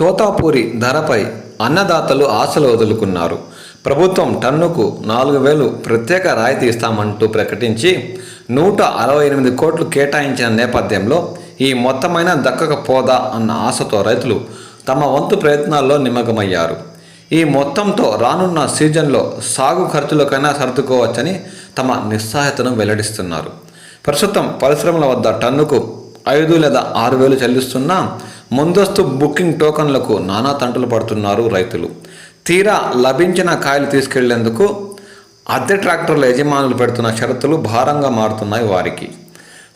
తోతాపూరి ధరపై అన్నదాతలు ఆశలు వదులుకున్నారు. ప్రభుత్వం టన్నుకు నాలుగు వేలు ప్రత్యేక రాయితీ ఇస్తామంటూ ప్రకటించి నూట అరవై ఎనిమిది కోట్లు కేటాయించిన నేపథ్యంలో ఈ మొత్తమైన దక్కకపోదా అన్న ఆశతో రైతులు తమ వంతు ప్రయత్నాల్లో నిమగ్నమయ్యారు. ఈ మొత్తంతో రానున్న సీజన్లో సాగు ఖర్చులకైనా సర్దుకోవచ్చని తమ నిస్సహాయతను వెల్లడిస్తున్నారు. ప్రస్తుతం పరిశ్రమల వద్ద టన్నుకు ఐదు లేదా ఆరు వేలు చెల్లిస్తున్నా ముందస్తు బుకింగ్ టోకన్లకు నానా తంటలు పడుతున్నారు రైతులు. తీరా లభించిన కాయలు తీసుకెళ్ళేందుకు అద్దె ట్రాక్టర్ల యజమానులు పెడుతున్న షరతులు భారంగా మారుతున్నాయి వారికి.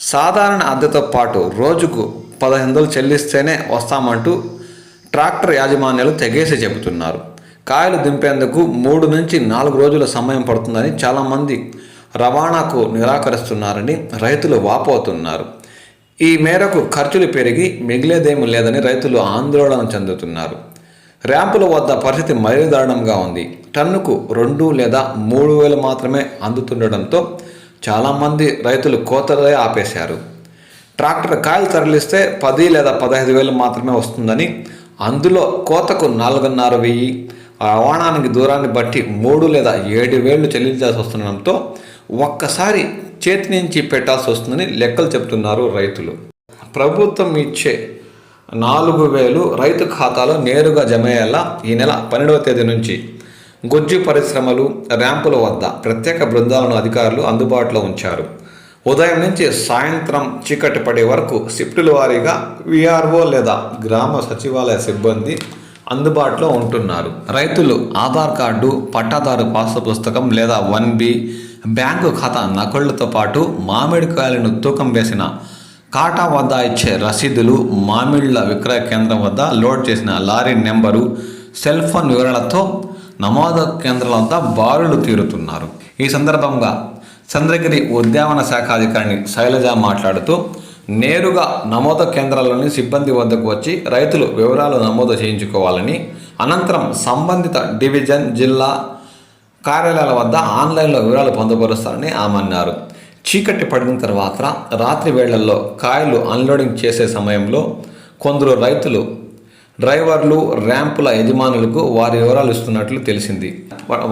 సాధారణ అద్దెతో పాటు రోజుకు పదహైదు వందలు చెల్లిస్తేనే వస్తామంటూ ట్రాక్టర్ యాజమాన్యాలు తెగేసి చెబుతున్నారు. కాయలు దింపేందుకు మూడు నుంచి నాలుగు రోజుల సమయం పడుతుందని చాలామంది రవాణాకు నిరాకరిస్తున్నారని రైతులు వాపోతున్నారు. ఈ మేరకు ఖర్చులు పెరిగి మిగిలేదేమీ లేదని రైతులు ఆందోళన చెందుతున్నారు. ర్యాంపుల వద్ద పరిస్థితి మరీ దారుణంగా ఉంది. టన్నుకు రెండు లేదా మూడు వేలు మాత్రమే అందుతుండడంతో చాలామంది రైతులు కోతలే ఆపేశారు. ట్రాక్టర్ కాయలు తరలిస్తే పది లేదా పదహైదు వేలు మాత్రమే వస్తుందని అందులో కోతకు నాలుగున్నర వెయ్యి రవాణానికి దూరాన్ని బట్టి మూడు లేదా ఏడు వేలు చెల్లించాల్సి వస్తుండడంతో ఒక్కసారి చేతి నుంచి పెట్టాల్సి వస్తుందని లెక్కలు చెప్తున్నారు రైతులు. ప్రభుత్వం ఇచ్చే నాలుగు వేలు రైతు ఖాతాలో నేరుగా జమ అయ్యేలా ఈ నెల పన్నెండవ తేదీ నుంచి గుజ్జు పరిశ్రమలు ర్యాంపుల వద్ద ప్రత్యేక బృందాలను అధికారులు అందుబాటులో ఉంచారు. ఉదయం నుంచి సాయంత్రం చీకటి పడే వరకు షిఫ్టుల వారీగా విఆర్ఓ లేదా గ్రామ సచివాలయ సిబ్బంది అందుబాటులో ఉంటున్నారు. రైతులు ఆధార్ కార్డు పట్టాదారు పాస్ పుస్తకం లేదా వన్ బి బ్యాంకు ఖాతా నకళ్ళతో పాటు మామిడికాయలను తూకం వేసిన కాటా వద్ద ఇచ్చే రసీదులు మామిళ్ళ విక్రయ కేంద్రం వద్ద లోడ్ చేసిన లారీ నెంబరు సెల్ ఫోన్ వివరాలతో నమోదు కేంద్రాల వద్ద బారులు తీరుతున్నారు. ఈ సందర్భంగా చంద్రగిరి ఉద్యానవన శాఖ అధికారిని శైలజ మాట్లాడుతూ నేరుగా నమోదు కేంద్రాల్లోని సిబ్బంది వద్దకు వచ్చి రైతులు వివరాలు నమోదు చేయించుకోవాలని అనంతరం సంబంధిత డివిజన్ జిల్లా కార్యాలయాల వద్ద ఆన్లైన్లో వివరాలు పొందపరుస్తారని ఆమె అన్నారు. చీకటి పడిన తర్వాత రాత్రి వేళల్లో కాయలు అన్లోడింగ్ చేసే సమయంలో కొందరు రైతులు డ్రైవర్లు ర్యాంపుల యజమానులకు వారి వివరాలు ఇస్తున్నట్లు తెలిసింది.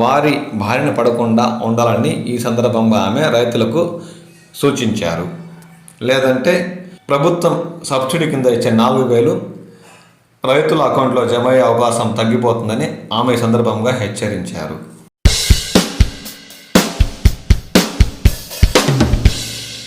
వారి బారిన పడకుండా ఉండాలని ఈ సందర్భంగా ఆమె రైతులకు సూచించారు. లేదంటే ప్రభుత్వం సబ్సిడీ కింద ఇచ్చే నాలుగు వేలు రైతుల అకౌంట్లో జమ అయ్యే అవకాశం తగ్గిపోతుందని ఆమె సందర్భంగా హెచ్చరించారు.